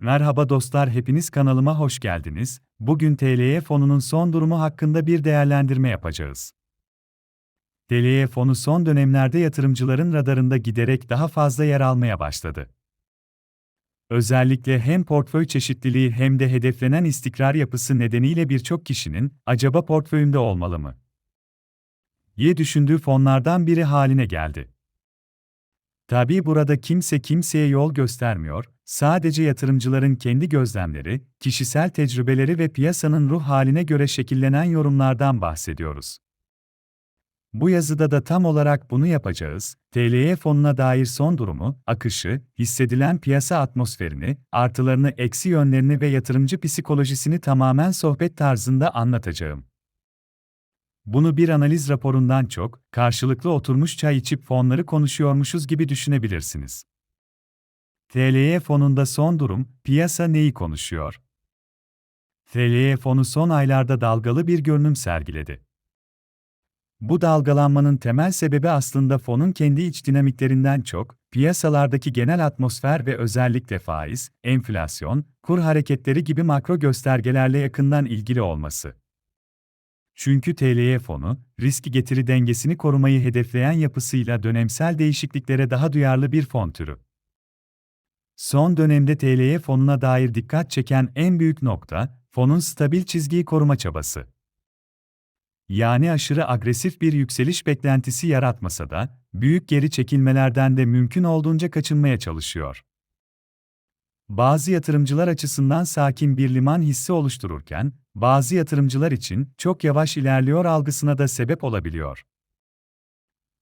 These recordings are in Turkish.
Merhaba dostlar, hepiniz kanalıma hoş geldiniz. Bugün TLY fonunun son durumu hakkında bir değerlendirme yapacağız. TLY fonu son dönemlerde yatırımcıların radarında giderek daha fazla yer almaya başladı. Özellikle hem portföy çeşitliliği hem de hedeflenen istikrar yapısı nedeniyle birçok kişinin acaba portföyümde olmalı mı? diye düşündüğü fonlardan biri haline geldi. Tabii burada kimse kimseye yol göstermiyor, sadece yatırımcıların kendi gözlemleri, kişisel tecrübeleri ve piyasanın ruh haline göre şekillenen yorumlardan bahsediyoruz. Bu yazıda da tam olarak bunu yapacağız. TLY fonuna dair son durumu, akışı, hissedilen piyasa atmosferini, artılarını, eksi yönlerini ve yatırımcı psikolojisini tamamen sohbet tarzında anlatacağım. Bunu bir analiz raporundan çok, karşılıklı oturmuş çay içip fonları konuşuyormuşuz gibi düşünebilirsiniz. TLY fonunda son durum, piyasa neyi konuşuyor? TLY fonu son aylarda dalgalı bir görünüm sergiledi. Bu dalgalanmanın temel sebebi aslında fonun kendi iç dinamiklerinden çok, piyasalardaki genel atmosfer ve özellikle faiz, enflasyon, kur hareketleri gibi makro göstergelerle yakından ilgili olması. Çünkü TLY fonu, riski getiri dengesini korumayı hedefleyen yapısıyla dönemsel değişikliklere daha duyarlı bir fon türü. Son dönemde TLY fonuna dair dikkat çeken en büyük nokta, fonun stabil çizgiyi koruma çabası. Yani aşırı agresif bir yükseliş beklentisi yaratmasa da, büyük geri çekilmelerden de mümkün olduğunca kaçınmaya çalışıyor. Bazı yatırımcılar açısından sakin bir liman hissi oluştururken, bazı yatırımcılar için çok yavaş ilerliyor algısına da sebep olabiliyor.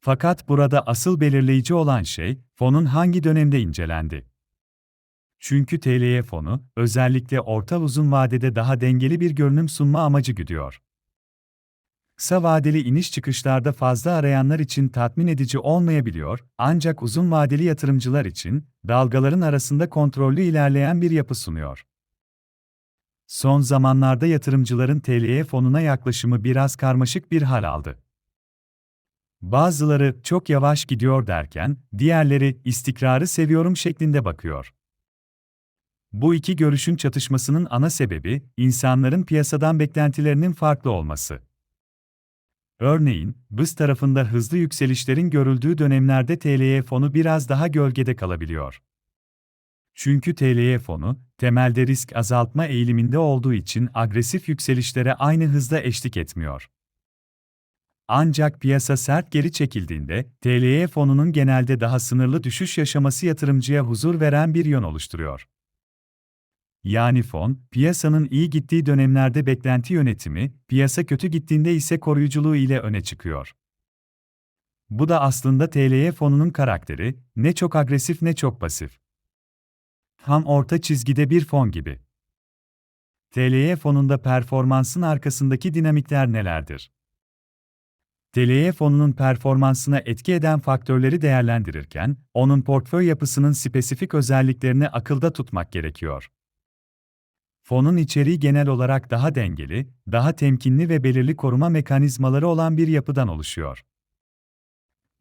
Fakat burada asıl belirleyici olan şey, fonun hangi dönemde incelendi. Çünkü TLY fonu, özellikle orta uzun vadede daha dengeli bir görünüm sunma amacı güdüyor. Kısa vadeli iniş çıkışlarda fazla arayanlar için tatmin edici olmayabiliyor, ancak uzun vadeli yatırımcılar için dalgaların arasında kontrollü ilerleyen bir yapı sunuyor. Son zamanlarda yatırımcıların TLY fonuna yaklaşımı biraz karmaşık bir hal aldı. Bazıları çok yavaş gidiyor derken, diğerleri istikrarı seviyorum şeklinde bakıyor. Bu iki görüşün çatışmasının ana sebebi, insanların piyasadan beklentilerinin farklı olması. Örneğin, BIS tarafında hızlı yükselişlerin görüldüğü dönemlerde TLY fonu biraz daha gölgede kalabiliyor. Çünkü TLY fonu, temelde risk azaltma eğiliminde olduğu için agresif yükselişlere aynı hızda eşlik etmiyor. Ancak piyasa sert geri çekildiğinde, TLY fonunun genelde daha sınırlı düşüş yaşaması yatırımcıya huzur veren bir yön oluşturuyor. Yani fon, piyasanın iyi gittiği dönemlerde beklenti yönetimi, piyasa kötü gittiğinde ise koruyuculuğu ile öne çıkıyor. Bu da aslında TLY fonunun karakteri, ne çok agresif ne çok pasif. Tam orta çizgide bir fon gibi. TLY fonunda performansın arkasındaki dinamikler nelerdir? TLY fonunun performansına etki eden faktörleri değerlendirirken, onun portföy yapısının spesifik özelliklerini akılda tutmak gerekiyor. Fonun içeriği genel olarak daha dengeli, daha temkinli ve belirli koruma mekanizmaları olan bir yapıdan oluşuyor.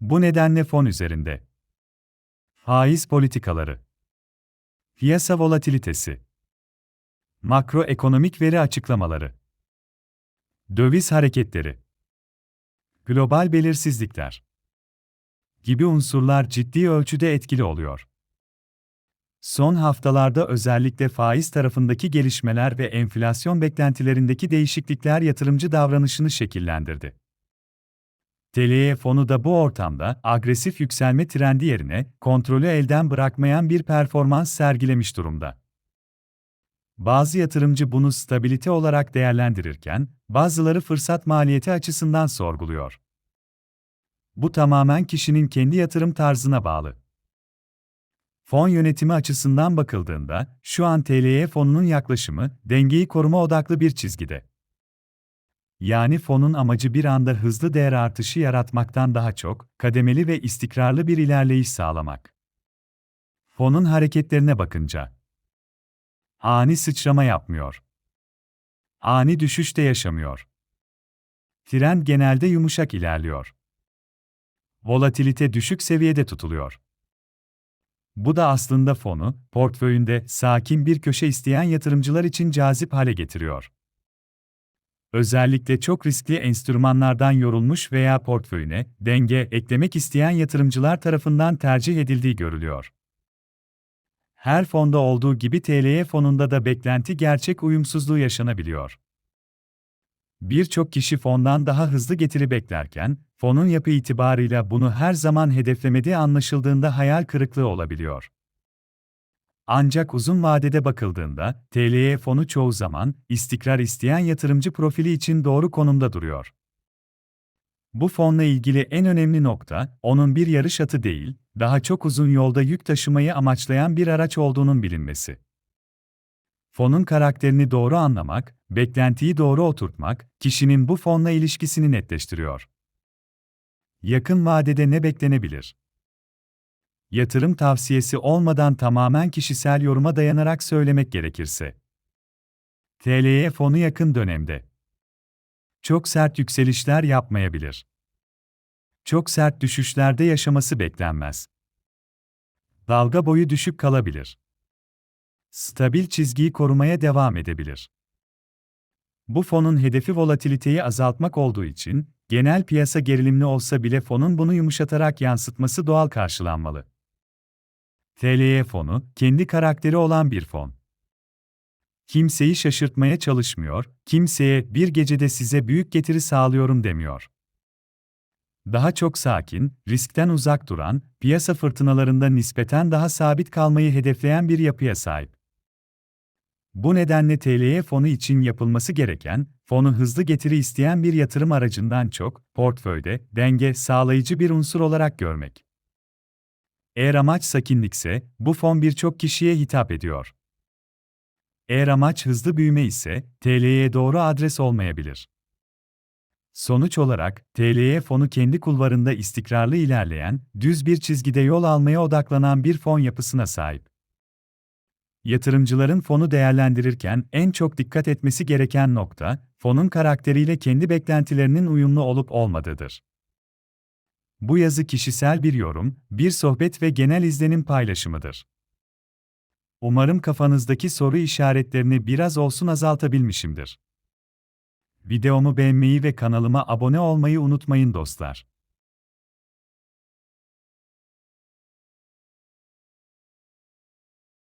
Bu nedenle fon üzerinde faiz politikaları, piyasa volatilitesi, makroekonomik veri açıklamaları, döviz hareketleri, global belirsizlikler gibi unsurlar ciddi ölçüde etkili oluyor. Son haftalarda özellikle faiz tarafındaki gelişmeler ve enflasyon beklentilerindeki değişiklikler yatırımcı davranışını şekillendirdi. TLY fonu da bu ortamda agresif yükselme trendi yerine kontrolü elden bırakmayan bir performans sergilemiş durumda. Bazı yatırımcı bunu stabilite olarak değerlendirirken, bazıları fırsat maliyeti açısından sorguluyor. Bu tamamen kişinin kendi yatırım tarzına bağlı. Fon yönetimi açısından bakıldığında, şu an TLY fonunun yaklaşımı, dengeyi koruma odaklı bir çizgide. Yani fonun amacı bir anda hızlı değer artışı yaratmaktan daha çok, kademeli ve istikrarlı bir ilerleyiş sağlamak. Fonun hareketlerine bakınca, ani sıçrama yapmıyor. Ani düşüş de yaşamıyor. Trend genelde yumuşak ilerliyor. Volatilite düşük seviyede tutuluyor. Bu da aslında fonu, portföyünde sakin bir köşe isteyen yatırımcılar için cazip hale getiriyor. Özellikle çok riskli enstrümanlardan yorulmuş veya portföyüne denge eklemek isteyen yatırımcılar tarafından tercih edildiği görülüyor. Her fonda olduğu gibi TLY fonunda da beklenti gerçek uyumsuzluğu yaşanabiliyor. Birçok kişi fondan daha hızlı getiri beklerken, fonun yapı itibarıyla bunu her zaman hedeflemediği anlaşıldığında hayal kırıklığı olabiliyor. Ancak uzun vadede bakıldığında, TLY fonu çoğu zaman istikrar isteyen yatırımcı profili için doğru konumda duruyor. Bu fonla ilgili en önemli nokta, onun bir yarış atı değil, daha çok uzun yolda yük taşımayı amaçlayan bir araç olduğunun bilinmesi. Fonun karakterini doğru anlamak, beklentiyi doğru oturtmak, kişinin bu fonla ilişkisini netleştiriyor. Yakın vadede ne beklenebilir? Yatırım tavsiyesi olmadan tamamen kişisel yoruma dayanarak söylemek gerekirse. TLY fonu yakın dönemde çok sert yükselişler yapmayabilir. Çok sert düşüşlerde yaşaması beklenmez. Dalga boyu düşük kalabilir. Stabil çizgiyi korumaya devam edebilir. Bu fonun hedefi volatiliteyi azaltmak olduğu için, genel piyasa gerilimli olsa bile fonun bunu yumuşatarak yansıtması doğal karşılanmalı. TLY fonu, kendi karakteri olan bir fon. Kimseyi şaşırtmaya çalışmıyor, kimseye bir gecede size büyük getiri sağlıyorum demiyor. Daha çok sakin, riskten uzak duran, piyasa fırtınalarında nispeten daha sabit kalmayı hedefleyen bir yapıya sahip. Bu nedenle TLY fonu için yapılması gereken, fonu hızlı getiri isteyen bir yatırım aracından çok, portföyde denge sağlayıcı bir unsur olarak görmek. Eğer amaç sakinlikse, bu fon birçok kişiye hitap ediyor. Eğer amaç hızlı büyüme ise, TL'ye doğru adres olmayabilir. Sonuç olarak, TLY fonu kendi kulvarında istikrarlı ilerleyen, düz bir çizgide yol almaya odaklanan bir fon yapısına sahip. Yatırımcıların fonu değerlendirirken en çok dikkat etmesi gereken nokta, fonun karakteriyle kendi beklentilerinin uyumlu olup olmadığıdır. Bu yazı kişisel bir yorum, bir sohbet ve genel izlenim paylaşımıdır. Umarım kafanızdaki soru işaretlerini biraz olsun azaltabilmişimdir. Videomu beğenmeyi ve kanalıma abone olmayı unutmayın dostlar.